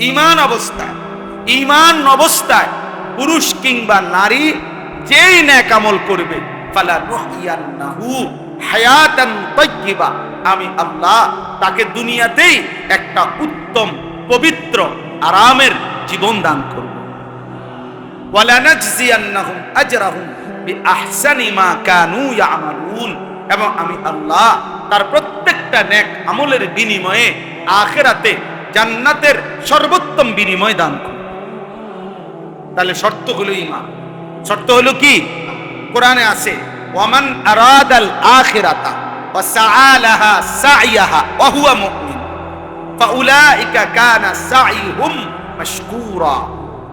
ইমান অবস্থায় ইমান অবস্থায়, পুরুষ কিংবা নারী, যেই ন্যাক আমল করবে আমি আল্লাহ তাকে দুনিয়াতেই একটা উত্তম, পবিত্র, আরামের জীবন দান করব। এবং আমি আল্লাহ তার প্রত্যেকটা নেক আমলের বিনিময়ে আখেরাতে জান্নাতের সর্বোত্তম বিনিময় দান করব তাহলে শর্ত হলো ইমান শর্ত হলো কি? কোরআনে আছে, ওয়ামান আরাদাল আখিরাতা ওয়া সাআলাহা সাইয়াহা ওয়া হুয়া মুমিন ফাউলাইকা কানা সাইহুম মাশকুরা।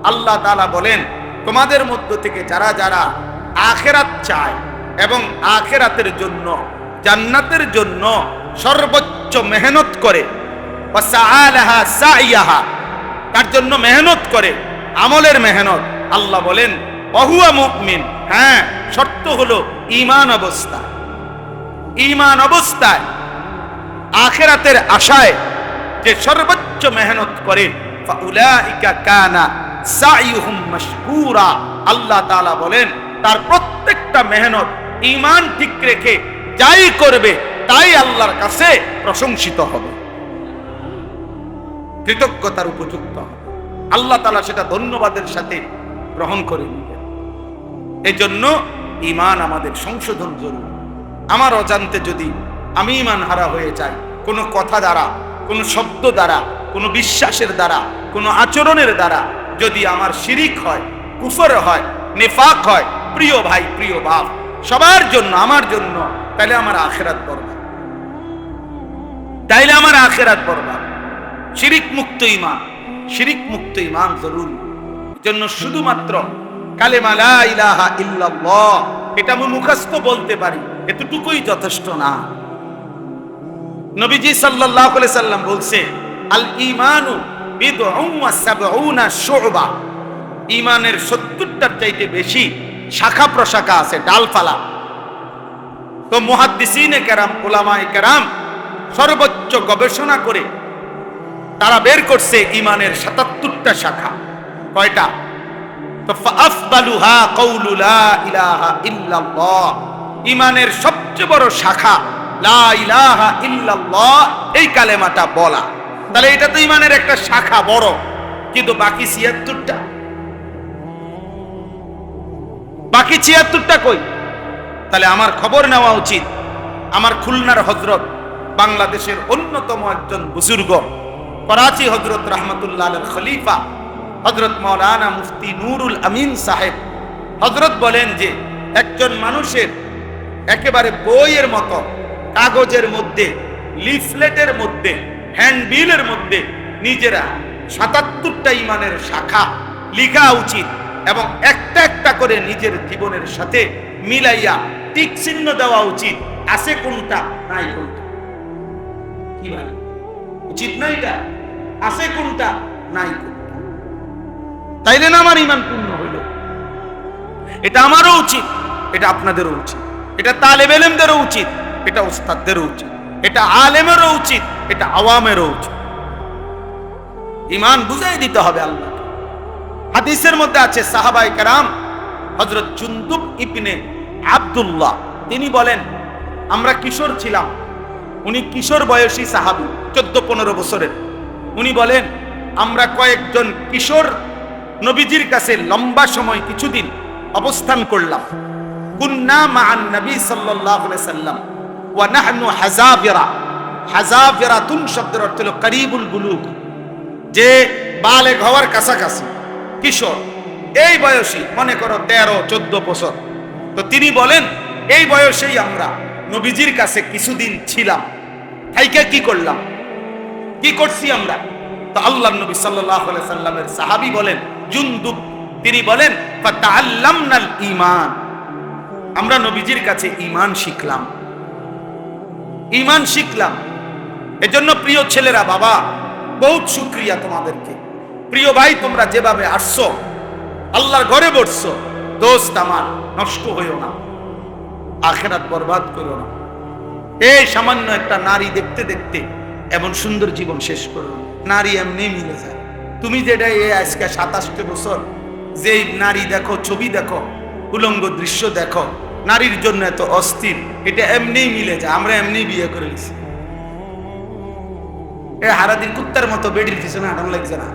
আল্লাহ তাআলা বলেন, তোমাদের মধ্য থেকে যারা যারা আখেরাত চায় এবং আখেরাতের জন্য, জান্নাতের জন্য সর্বোচ্চ মেহনত করে তার জন্য মেহনত করে, আমলের মেহনত। আল্লাহ বলেন অহুয়া মুমিন। হ্যাঁ শর্ত হলো ইমান অবস্থা। ইমান অবস্থায় আখেরাতের আশায় যে সর্বোচ্চ মেহনত করে আল্লাহ তাআলা বলেন, তার প্রত্যেকটা মেহনত ইমান ঠিক রেখে যাই করবে, তাই আল্লাহর কাছে প্রশংসিত হবে। কৃতজ্ঞতার উপযুক্ত। হবে আল্লাহ তালা সেটা ধন্যবাদের সাথে গ্রহণ করে নিবেন এই জন্য ইমান আমাদের সংশোধন জরুরি। আমার অজান্তে যদি আমি ইমান হারা হয়ে যাই, কোনো কথা দ্বারা, কোনো শব্দ দ্বারা, কোনো বিশ্বাসের দ্বারা, কোনো আচরণের দ্বারা যদি আমার শিরিক হয়, কুফর হয়, নেফাক হয়, প্রিয় ভাই, প্রিয় বাপ, সবার জন্য, আমার জন্য, তাহলে আমার আখেরাত বরবাদ। তাইলে আমার আখেরাত বরবাদ। শিরিক মুক্ত ইমান, শিরিক মুক্ত ইমান জরুরি। জন্য শুধুমাত্র কালেমা ইলাহা ইল্লাল্লাহ, এটা আমি মুখস্থ বলতে পারি, এতটুকুই যথেষ্ট না। নবীজি সাল্লাল্লাহু আলাইহি সাল্লাম বলছে, আল ঈমানু বিদউন ওয়া সাবউনা শুবা। ঈমানের 70টার চাইতে বেশি শাখা প্রশাখা আছে, ডালপালা। তো মুহাদ্দিসিনে কেরাম, উলামায়ে কেরাম সর্বোচ্চ গবেষণা করে তারা বের করছে ইমানের সাতাত্তরটা শাখা। কয়টা? ইমানের সবচেয়ে বড় শাখা, লা ইলাহা ইল্লাল্লাহ, এই কালেমাটা বলা। তাহলে এটা তো ইমানের একটা শাখা বড়, কিন্তু বাকি ছিয়াত্তরটা? বাকি ছিয়াত্তরটা কই? তাহলে আমার খবর নেওয়া উচিত। আমার খুলনার হজরত, বাংলাদেশের অন্যতম একজন বুজুর্গ। করাচি হজরত রহমতুল্লাহ খলিফা হজরত মৌলানা মুফতি নুরুল আমিন সাহেব। হজরত বলেন যে, একজন মানুষের একেবারে বইয়ের মতো, কাগজের মধ্যে, লিফলেটের মধ্যে, হ্যান্ডবিলের মধ্যে নিজেরা সাতাত্তরটা ইমানের শাখা লিখা উচিত এবং একটা একটা করে নিজের জীবনের সাথে মিলাইয়া টিক চিহ্ন দেওয়া উচিত। আছে কোনটা? নাই কোনটা? কি বলে উচিত না এটা? আছে কোনটা? নাই কোনটা? তাইলে না আমার ইমান পূর্ণ হইল। এটা আমারও উচিত, এটা আপনাদেরও উচিত। এটা তালেব এলেমদেরও উচিত, এটা ওস্তাদদেরও উচিত। এটা আলেমেরও উচিত, এটা আওয়ামেরও উচিত। ইমান বুঝাই দিতে হবে আল্লাহ হাদিসের মধ্যে আছে সাহাবাই কারাম হজরত জুন্দুব ইবনে আব্দুল্লাহ। তিনি বলেন, আমরা কিশোর ছিলাম উনি কিশোর বয়সী সাহাবি, চোদ্দ পনেরো বছরের। উনি বলেন, আমরা কয়েকজন কিশোর নবীজির কাছে লম্বা সময় কিছুদিন অবস্থান করলাম। কুন্না মান নবী সাল্লাল্লাহু আলাইহি সাল্লাম, ওয়া নাহনু হাজাবিরা। হাজাবিরাতুন শব্দের অর্থ হলো করিবুল বুলুগ, যে বালেগ হওয়ার কাছাকাছি, কিশোর, এই বয়সী, মনে করো তেরো, চোদ্দ বছর। তো তিনি বলেন, এই বয়সেই আমরা নবীজির কাছে কিছুদিন ছিলাম। থাইকে কি করলাম? কি করছি আমরা? তো আল্লাহ নবী আলাইহি সাল্লামের সাহাবী বলেন, জুনদুব। তিনি বলেন ঈমান। আমরা নবীজির কাছে ঈমান শিখলাম। ঈমান শিখলাম। এজন্য প্রিয় ছেলেরা, বাবা, বহুত শুকরিয়া তোমাদেরকে। প্রিয় ভাই, তোমরা যেভাবে আসছো, আল্লাহর ঘরে বসছো, দোস্ত আমার, নষ্ট হইও না। আখেরাত বরবাদ করো না। এই সামান্য একটা নারী দেখতে দেখতে এমন সুন্দর জীবন শেষ করো নারী এমনি মিলে যায়। তুমি যেটা এই আজকে সাতাশটি বছর যে নারী দেখো, ছবি দেখো, উলঙ্গ দৃশ্য দেখো, নারীর জন্য এত অস্থির, এটা এমনিই মিলে যায়। আমরা এমনি বিয়ে করে নিছি। এ হারাদিন কুত্তার মতো বেডির পিছনে হাঁটানো লাগছে না।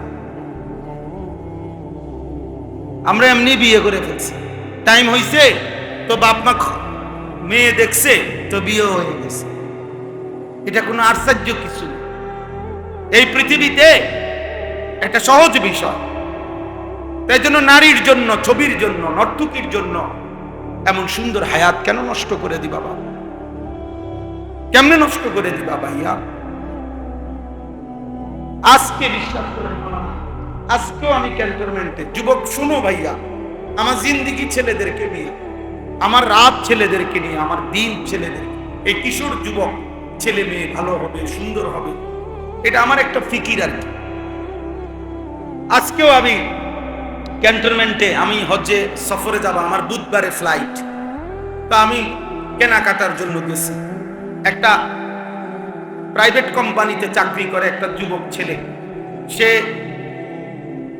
আমরা এমনি বিয়ে করে ফেলছি। টাইম হইছে, তো বাপ মা মেয়ে দেখছে তো বিয়ে হয়ে গেছে। এটা কোনো আশ্চর্য কিছু। এই পৃথিবীতে একটা সহজ বিষয়। তাই জন্য নারীর জন্য, ছবির জন্য, নর্তকীর জন্য এমন সুন্দর হায়াত কেন নষ্ট করে দিবা বাবা? কেমনে নষ্ট করে দিবা ভাইয়া? আজকে বিশ্বাস করে আজকেও আমি ক্যান্টনমেন্টে। যুবক, শুনো ভাইয়া, আমার জিন্দিগি ছেলেদেরকে নিয়ে। আমার রাত ছেলেদেরকে নিয়ে, আমার দিন ছেলেদের এই কিশোর যুবক, ছেলে মেয়ে ভালো হবে, সুন্দর হবে, এটা আমার একটা ফিকির আর কি। আজকেও আমি ক্যান্টনমেন্টে, আমি হজ্জে সফরে যাব, আমার বুধবারে ফ্লাইট তা আমি কেনাকাটার জন্য গেছি। একটা প্রাইভেট কোম্পানিতে চাকরি করে একটা যুবক ছেলে। সে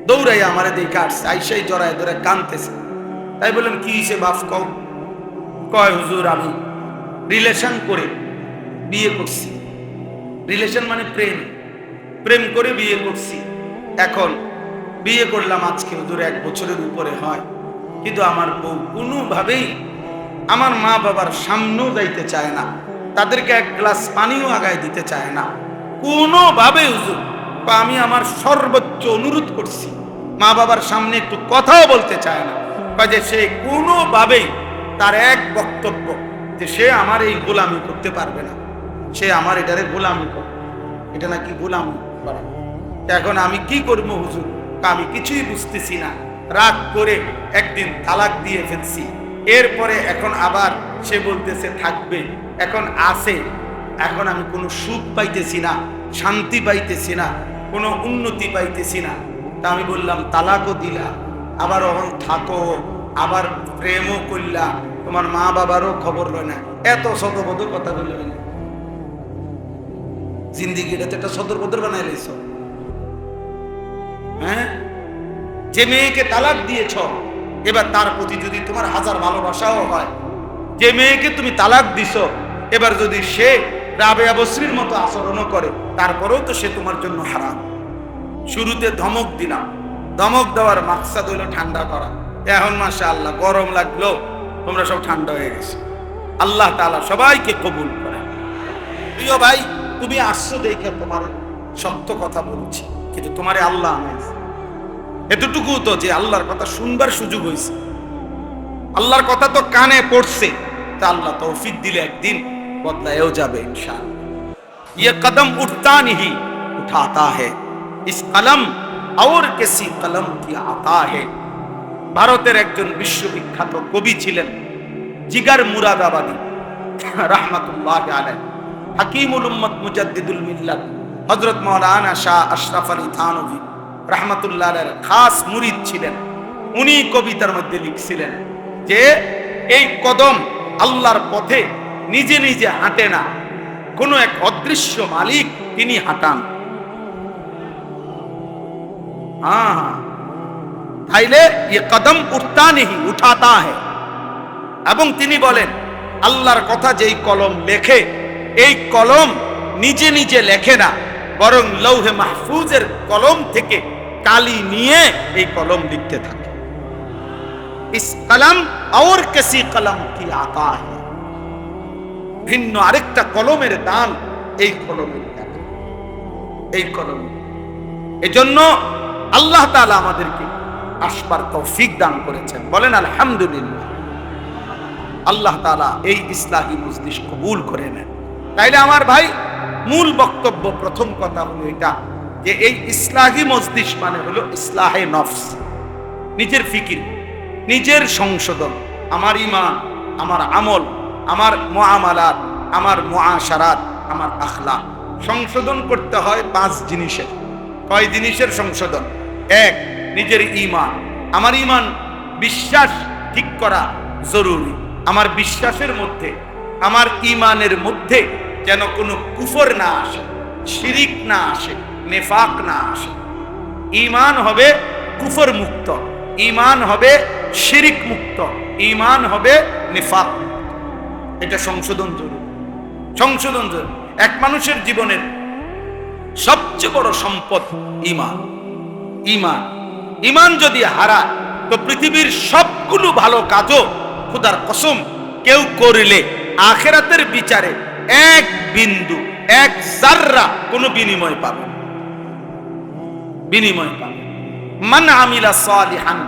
দৌড়াই আমার দেখে আসছে, আইসাই জড়ায় ধরে কানতেছে তাই বললাম, কি সে বাপ কও? কয় হুজুর, আমি রিলেশন করে বিয়ে করছি। রিলেশন মানে প্রেম। প্রেম করে বিয়ে করছি। এখন বিয়ে করলাম আজকে হুজুর, এক বছরের উপরে হয়। কিন্তু আমার বউ কোনোভাবেই আমার মা বাবার সামনেও যাইতে চায় না। তাদেরকে এক গ্লাস পানিও আগায় দিতে চায় না। কোনোভাবে হুজুর, বা আমি আমার সর্বোচ্চ অনুরোধ করছি, মা বাবার সামনে একটু কথাও বলতে চায় না। বা যে সে কোনোভাবেই তার এক বক্তব্য যে সে আমার এই গোলামি করতে পারবে না। সে আমার এটারে গোলামি করে। এটা নাকি গোলামি করা। এখন আমি কি করব হুজুর? আমি কিছুই বুঝতেছি না। রাগ করে একদিন তালাক দিয়ে ফেলছি। এরপরে এখন আবার সে বলতেছে, থাকবে। এখন আসে এখন আমি কোনো সুখ পাইতেছি না, শান্তি পাইতেছি না, কোনো উন্নতি পাইতেছি না। তা আমি বললাম, তালাকও দিলা। আবার অহন থাকো। আবার প্রেমও করলা তোমার মা বাবারও খবর লয় না। এত শতবধ কথা বললে জিন্দিগিটা তো একটা সদর বদর বানাই লাইছ। হ্যাঁ? যে মেয়েকে তালাক দিয়েছ, এবার তার প্রতি যদি তোমার হাজার ভালোবাসাও হয়, যে মেয়েকে তুমি তালাক দিছ, এবার যদি সে রাবে বশ্রীর মতো আচরণও করে, তারপরেও তো সে তোমার জন্য হারাম। শুরুতে ধমক দিলাম। ধমক দেওয়ার মাকসাদ হইল ঠান্ডা করা। এখন মাসা আল্লাহ গরম লাগলো তোমরা সব ঠান্ডা হয়ে গেছে আল্লাহ তাআলা সবাইকে কবুল করে প্রিয় ভাই তুমি আসছো দেখে তোমার সত্য কথা বলছি কিন্তু তোমারে আল্লাহ আনাইছে এতটুকু তো যে আল্লাহর কথা শুনবার সুযোগ হয়েছে আল্লাহর কথা তো কানে পড়ছে তা আল্লাহ তৌফিক দিলে একদিন বদলায়ও যাবে ইনশাআল্লাহ ये कदम उठता नहीं उठाता है इस कलम और किसी कलम की आता है ভারতের একজন বিশ্ববিখ্যাত কবি ছিলেন জিগার মুরাদাবাদী। রাহমাতুল্লাহ আলাই হাকিমুল উম্মত মুজাদ্দিদুল মিল্লাত। হযরত মাওলানা শাহ আশরাফ আলী থানভী রাহমাতুল্লাহ খাস মুরিদ ছিলেন। উনি কবিতার মধ্যে লিখছিলেন যে, এই কদম আল্লাহর পথে নিজে নিজে হাঁটে না। কোনো এক অদৃশ্য মালিক তিনি হাঁটান। হ্যাঁ তাইলে এ কদম উঠতা নেহি উঠাতা হে। এবং তিনি বলেন, আল্লাহর কথা যেই কলম লেখে, এই কলম নিজে নিজে লেখে না, বরং লৌহে মাহফুজের কলম থেকে কালি নিয়ে এই কলম লিখতে থাকে। ইস কলম আর কেসি কলম কি আকা হে। ভিন্ন আরেকটা কলমের দান এই কলমের এই কলম। এজন্য আল্লাহ তালা আমাদেরকে আসবার তৌফিক দান করেছেন। বলেন, আলহামদুলিল্লাহ। আল্লাহ তাআলা এই ইসলাহী মজলিস কবুল করে নেন। তাইলে আমার ভাই, মূল বক্তব্য, প্রথম কথা হলো এটা যে এই ইসলাহী মজলিস মানে হলো ইসলাহে নফস, নিজের ফিকির, নিজের সংশোধন। আমার ইমান আমার আমল, আমার মুআমালাত, আমার মুআশারাত, আমার আখলা সংশোধন করতে হয় পাঁচ জিনিসের। কয় জিনিসের সংশোধন? এক নিজের ইমান আমার ইমান বিশ্বাস ঠিক করা জরুরি। আমার বিশ্বাসের মধ্যে, আমার ইমানের মধ্যে যেন কোনো কুফর না আসে, শিরিক না আসে, নেফাক না আসে। ইমান হবে কুফর মুক্ত ইমান হবে শিরিক মুক্ত ইমান হবে নেফাক এটা সংশোধন জরুরি। সংশোধন জরুরি। এক মানুষের জীবনের সবচেয়ে বড় সম্পদ ইমান ইমান ইমান যদি হারায়, তো পৃথিবীর সবগুলো ভালো কাজও খুদার কসম কেউ করিলে আখেরাতের বিচারে এক বিন্দু, এক জাররা কোনো বিনিময় পাবে বিনিময় পাবে মান আমিলা সালিহান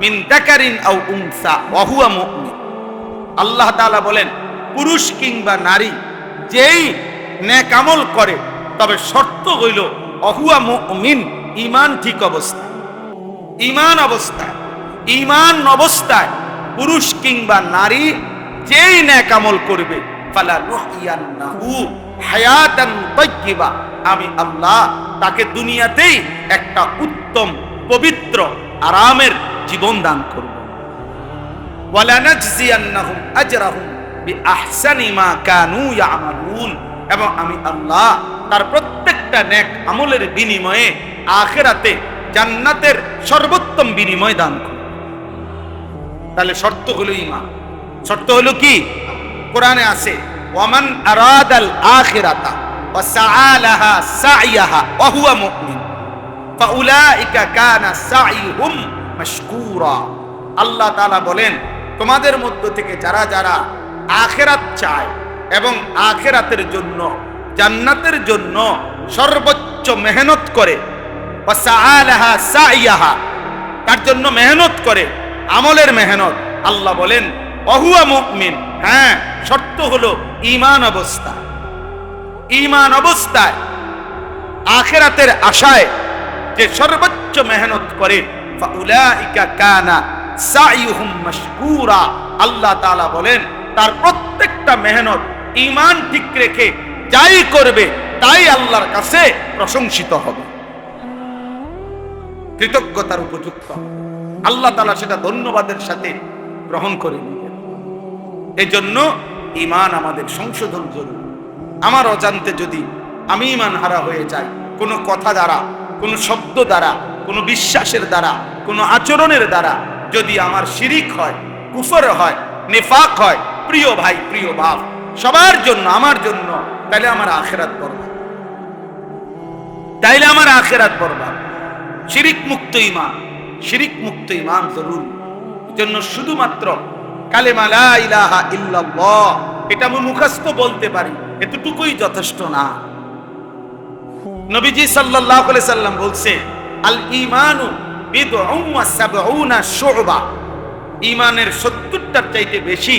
মিন দাকারিন আও উনসা ওয়া হুয়া মুমিন। আল্লাহ তাআলা বলেন, পুরুষ কিংবা নারী যেই নেক আমল করে, তবে শর্ত হইল অহুয়া মুমিন ঈমান ঠিক অবস্থা। ঈমান অবস্থায় ঈমান অবস্থায় পুরুষ কিংবা নারী যেই নেক আমল করবে, ফালা আমি আল্লাহ তাকে দুনিয়াতেই একটা উত্তম, পবিত্র, আরামের জীবন দান করব। ইয়ামালুন। এবং আমি আল্লাহ তার প্রত্যেকটা নেক আমলের বিনিময়ে আখেরাতে জান্নাতের সর্বোত্তম বিনিময় দান করব তাহলে শর্ত হলো ইমান শর্ত হলো কি? কোরআনে আছে, ওয়ামান আরাদাল আখিরাতা ওয়া সাআলাহা সাইয়াহা ওয়া হুয়া মুমিন ফাউলাইকা কানা সাইহুম মাশকুরা। আল্লাহ তাআলা বলেন, তোমাদের মধ্য থেকে যারা যারা আখেরাত চায় এবং আখেরাতের জন্য, জান্নাতের জন্য সর্বোচ্চ মেহনত করে তার জন্য মেহনত করে, আমলের মেহনত। আল্লাহ বলেন, অহুয়া মুমিন। হ্যাঁ শর্ত হলো ইমান অবস্থা। ঈমান অবস্থায় আখেরাতের আশায় যে সর্বোচ্চ মেহনত করে আল্লাহ তাআলা বলেন, তার প্রত্যেকটা মেহনত ঈমান ঠিক রেখে যাই করবে, তাই আল্লাহর কাছে প্রশংসিত হবে। কৃতজ্ঞতার উপযুক্ত। আল্লাহ তালা সেটা ধন্যবাদের সাথে গ্রহণ করে নিবেন এই জন্য ইমান আমাদের সংশোধন জরুরি। আমার অজান্তে যদি আমি ইমান হারা হয়ে যাই, কোনো কথা দ্বারা, কোনো শব্দ দ্বারা, কোনো বিশ্বাসের দ্বারা, কোনো আচরণের দ্বারা যদি আমার শিরিক হয়, কুফর হয়, নেফাক হয়, প্রিয় ভাই, প্রিয় বাপ, সবার জন্য, আমার জন্য তাহলে আমার আখেরাত বরবাদ। তাইলে আমার আখেরাত বরবাদ। শিরিক মুক্ত ইমান শিরিক মুক্ত ইমান জরুর। জন্য শুধুমাত্র কালেমা লা ইলাহা ইল্লাল্লাহ, এটা আমি মুখস্থ বলতে পারি, এতটুকুই যথেষ্ট না। নবীজি সাল্লাল্লাহু আলাইহি সাল্লাম বলছে, আল ঈমানু বিদউম ওয়া সাবউনা শুবা। ঈমানের 70টার চাইতে বেশি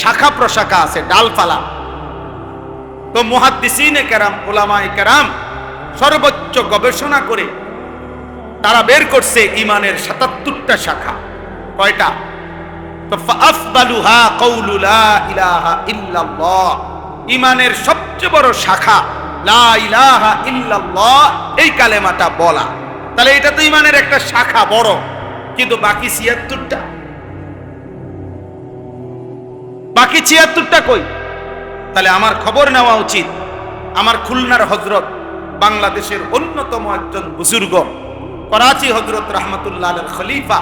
শাখা প্রশাখা আছে, ডালপালা। তো মুহাদ্দিসিনে কেরাম ওলামায়ে কেরাম সর্বোচ্চ গবেষণা করে তারা বের করছে ইমানের সাতাত্তরটা শাখা। কয়টা? ইমানের সবচেয়ে বড় শাখা লা ইলাহা ইল্লাল্লাহ, এই কালেমাটা বলা। তাহলে এটা তো ইমানের একটা শাখা বড়, কিন্তু বাকি ছিয়াত্তরটা? বাকি ছিয়াত্তরটা কই? তাহলে আমার খবর নেওয়া উচিত। আমার খুলনার হজরত বাংলাদেশের অন্যতম একজন বুজুর্গ। করাচি হজরত রহমতুল্লাহ খলিফা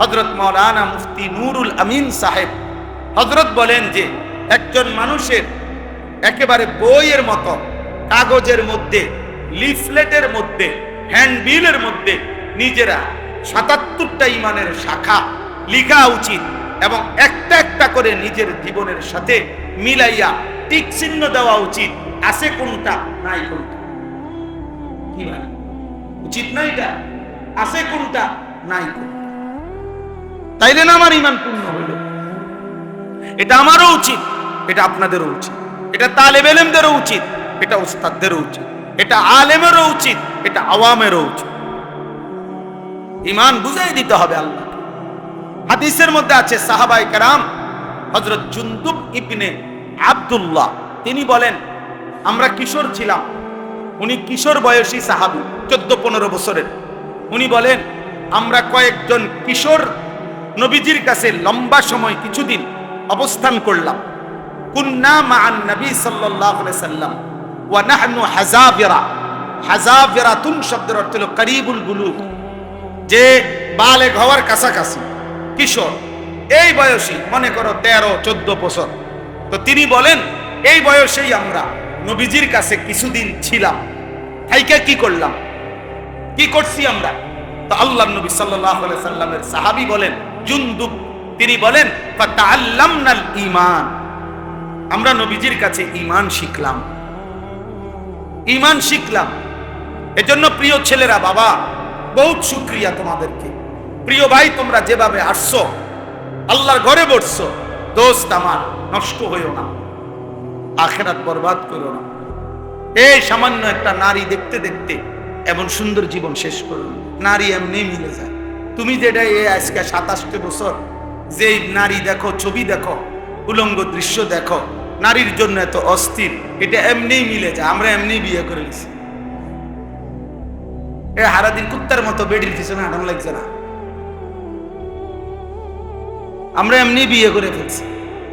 হজরত মৌলানা মুফতি নুরুল আমিন সাহেব। হজরত বলেন যে, একজন মানুষের একেবারে বইয়ের মতো, কাগজের মধ্যে, লিফলেটের মধ্যে, হ্যান্ডবিলের মধ্যে নিজেরা সাতাত্তরটা ইমানের শাখা লিখা উচিত এবং একটা একটা করে নিজের জীবনের সাথে মিলাইয়া টিক চিহ্ন দেওয়া উচিত। আছে কোনটা? নাই কোনটা? কি মানে? উচিত না এটা? আছে কোনটা? নাই কোনটা। তাইলে না আমার ইমান পূর্ণ হইল। এটা আমারও উচিত, এটা আপনাদেরও উচিত। এটা তালেব এলেমদেরও উচিত, এটা উস্তাদদেরও উচিত। এটা আলেমেরও উচিত, এটা আওয়ামেরও উচিত। ইমান বুঝাই দিতে হবে আল্লাহ হাদিসের মধ্যে আছে সাহাবাই কারাম হজরত জুন্দুব ইবনে আবদুল্লাহ। তিনি বলেন, আমরা কিশোর ছিলাম, উনি কিশোর বয়সী সাহাবি, চোদ্দ পনেরো বছরের। উনি বলেন, আমরা কয়েকজন কিশোর নবীজির কাছে লম্বা সময় কিছুদিন অবস্থান করলাম। নবী সাল্লাম, ওয়া শব্দের অর্থ যে কাছাকাছি, কিশোর। এই মনে করো তেরো, চোদ্দ বছর। তো তিনি বলেন, এই বয়সেই আমরা নবীজির কাছে কিছুদিন ছিলাম। কি করলাম? কি করছি আমরা? তো আল্লাহ নবী আলাইহি সাল্লামের সাহাবী বলেন, জুনদুব তিনি বলেন, ফাতাআল্লামনাল ঈমান আমরা নবীজির কাছে ঈমান শিখলাম। ঈমান শিখলাম। এজন্য প্রিয় ছেলেরা, বাবা, বহুত শুক্রিয়া তোমাদেরকে। প্রিয় ভাই, তোমরা যেভাবে আসছো, আল্লাহর ঘরে বসছো, দোস্ত আমার, নষ্ট হইও না। আখেরাত বরবাদ করো না। এই সামান্য একটা নারী দেখতে দেখতে এমন সুন্দর জীবন শেষ করো না। নারী এমনি মিলে যায়। তুমি যেটা এই আজকে সাতাশটি বছর যে নারী দেখো, ছবি দেখো, উলঙ্গ দৃশ্য দেখো, নারীর জন্য এত অস্থির, এটা এমনি মিলে যায়। আমরা এমনি বিয়ে করে নিছি। এ হারাদিন কুত্তার মতো বেডির পিছনে হাঁটানো লাগছে না। আমরা এমনি বিয়ে করে ফেলছি।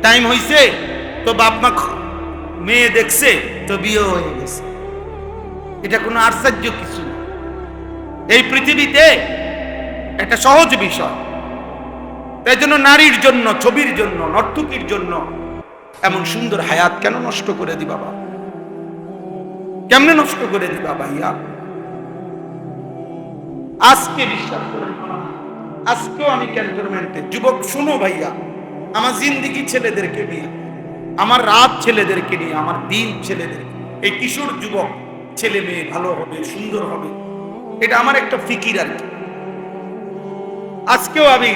টাইম হইছে, তো বাপ মা খ- মেয়ে দেখছে, তো বিয়ে হয়ে গেছে। এটা কোনো আশ্চর্য কিছু এই পৃথিবীতে একটা সহজ বিষয়। তাই জন্য নারীর জন্য, ছবির জন্য, নর্তকীর জন্য এমন সুন্দর হায়াত কেন নষ্ট করে দিবা বাবা? কেমনে নষ্ট করে দিবা ভাইয়া? আজকে বিশ্বাস করেন। আজকেও আমি ক্যান্টনমেন্টে। যুবক, শুনো ভাইয়া, আমার জিন্দিগি ছেলেদেরকে নিয়ে, আমার রাত ছেলেদেরকে নিয়ে, আমার দিন ছেলেদের এই কিশোর যুবক ছেলে মেয়ে ভালো হবে, সুন্দর হবে। এটা আমার একটা ফিকির আর কি। আজকেও আমি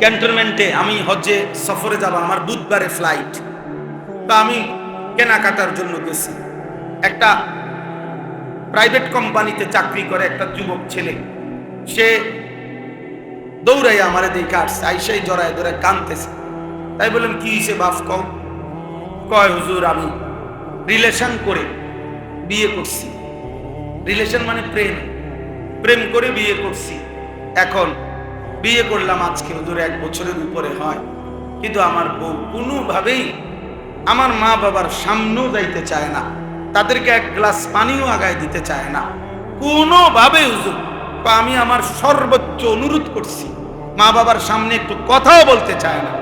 ক্যান্টনমেন্টে আমি হজ্জে সফরে যাব, আমার বুধবারে ফ্লাইট তা আমি কেনাকাটার জন্য গেছি। একটা প্রাইভেট কোম্পানিতে চাকরি করে একটা যুবক ছেলে। সে দৌড়াই আমার দেখে আসছে, আইসাই জড়ায় ধরে কানতেছে তাই বললাম, কি হিসেবে বাপ, কও? কয়, হুজুর, আমি রিলেশন করে বিয়ে করছি। রিলেশন মানে প্রেম। প্রেম করে বিয়ে করছি। এখন বিয়ে করলাম আজকে হুজুর এক বছরের উপরে হয়। কিন্তু আমার বউ কোনোভাবেই আমার মা বাবার সামনেও যাইতে চায় না। তাদেরকে এক গ্লাস পানিও আগায় দিতে চায় না। কোনোভাবে হুজুর আমি আমার সর্বোচ্চ অনুরোধ করছি। মা বাবার সামনে একটু কথাও বলতে চায় না।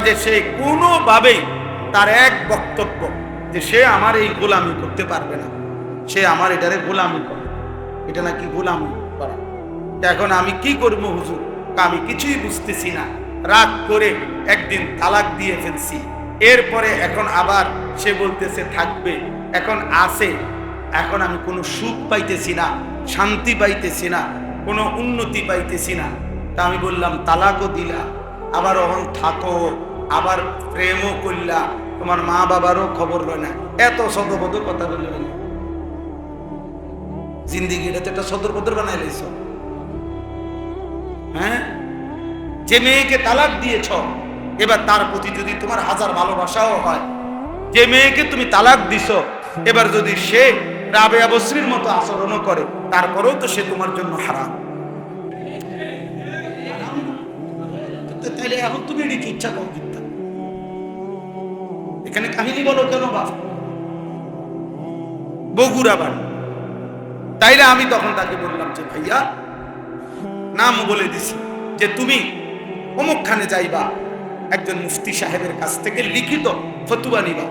যে সে কোনোভাবেই তার এক বক্তব্য যে সে আমার এই গোলামি করতে পারবে না। সে আমার এটারে গোলামি করে। এটা নাকি গোলামি করা। এখন আমি কি করব হুজুর? আমি কিছুই বুঝতেছি না। রাগ করে একদিন তালাক দিয়ে ফেলছি। এরপরে এখন আবার সে বলতেছে, থাকবে। এখন আসে এখন আমি কোনো সুখ পাইতেছি না, শান্তি পাইতেছি না, কোনো উন্নতি পাইতেছি না। তা আমি বললাম, তালাকও দিলা, আবার অহন থাকো, আবার প্রেমও করলা তোমার মা বাবারও খবর রয় না। এত শতপদ কথা বলে বলে জিন্দিগিটা তো একটা সদর বানাই লাইছ। হ্যাঁ? যে মেয়েকে তালাক দিয়েছ, এবার তার প্রতি যদি তোমার হাজার ভালোবাসাও হয়, যে মেয়েকে তুমি তালাক দিছ, এবার যদি সে রাবে আবশ্রীর মতো আচরণও করে, তারপরেও তো সে তোমার জন্য হারাম। তাহলে এখন তুমি এটি ইচ্ছা করো এখানে কাহিনী বলো কেন বাপ বগুড়া বাড়ি। তাইলে আমি তখন তাকে বললাম যে, ভাইয়া নাম বলে দিছি যে তুমি অমুকখানে যাইবা, একজন মুফতি সাহেবের কাছ থেকে লিখিত ফতুয়া নিবা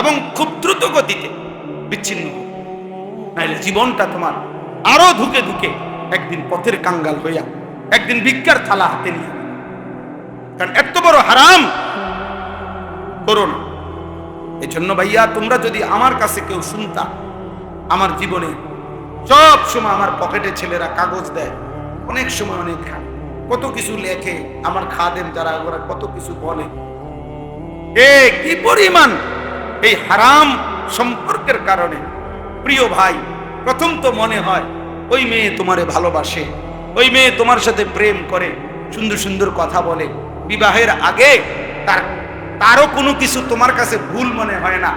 এবং খুব দ্রুত গতিতে বিচ্ছিন্ন। নাইলে জীবনটা তোমার আরও ধুকে ধুকে একদিন পথের কাঙ্গাল হইয়া একদিন ভিক্ষার থালা হাতে নিয়ে কারণ এত বড় হারাম করো না এই জন্য ভাইয়া, তোমরা যদি আমার কাছে কেউ শুনতা, আমার জীবনে সব সময় আমার পকেটে ছেলেরা কাগজ দেয়। অনেক সময় অনেক কত কিছু লেখে আমার খাদেম যারা ওরা কত কিছু বলে। এ কি পরিমাণ? এই হারাম সম্পর্কের কারণে। প্রিয় ভাই, প্রথম তো মনে হয় ওই মেয়ে তোমারে ভালোবাসে। ওই মেয়ে তোমার সাথে প্রেম করে, সুন্দর সুন্দর কথা বলে। বিবাহের আগে তার, তারও কোনো কিছু তোমার কাছে ভুল মনে হয় না।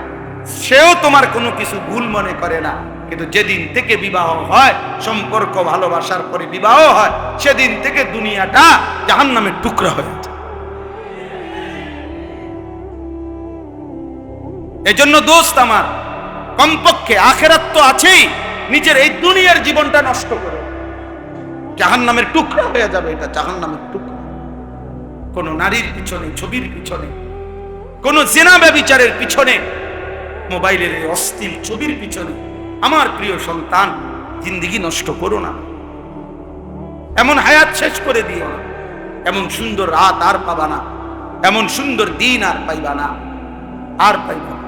সেও তোমার কোনো কিছু ভুল মনে করে না। কিন্তু যেদিন থেকে বিবাহ হয়, সম্পর্ক ভালোবাসার পরে বিবাহ হয়, সেদিন থেকে দুনিয়াটা জাহান নামের টুকরা হয়ে যায়। এজন্য দোস্ত আমার, কমপক্ষে আখেরাত তো আছেই, নিজের এই দুনিয়ার জীবনটা নষ্ট করো। জাহান নামের টুকরা হয়ে যাবে এটা জাহান নামের টুকরা। কোন নারীর পিছনে, ছবির পিছনে, কোন জেনা ব্যবিচারের পিছনে, মোবাইলের অস্থির ছবির পিছনে আমার প্রিয় সন্তান, জিন্দিগি নষ্ট করো না। এমন হায়াত শেষ করে দিও না। এমন সুন্দর রাত আর পাবা না। এমন সুন্দর দিন আর পাইবা না। আর পাইবা না।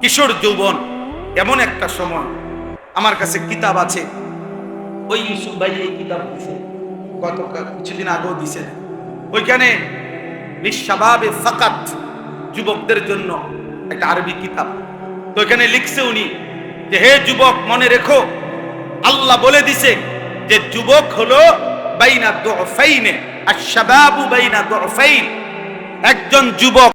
কিশোর যৌবন, এমন একটা সময়। আমার কাছে কিতাব আছে। ওই ইউসুফ ভাই এই কিতাব দিছে। গত কিছুদিন আগেও দিছে। ওইখানে বিশ্বভাবে ফাকাত যুবকদের জন্য একটা আরবি কিতাব। তো ওইখানে লিখছে উনি যে হে যুবক, মনে রেখো, আল্লাহ বলে দিছে যে যুবক হলো বাইনা দোফাইনে আর শাবাবু বাইনা দোফাইন। একজন যুবক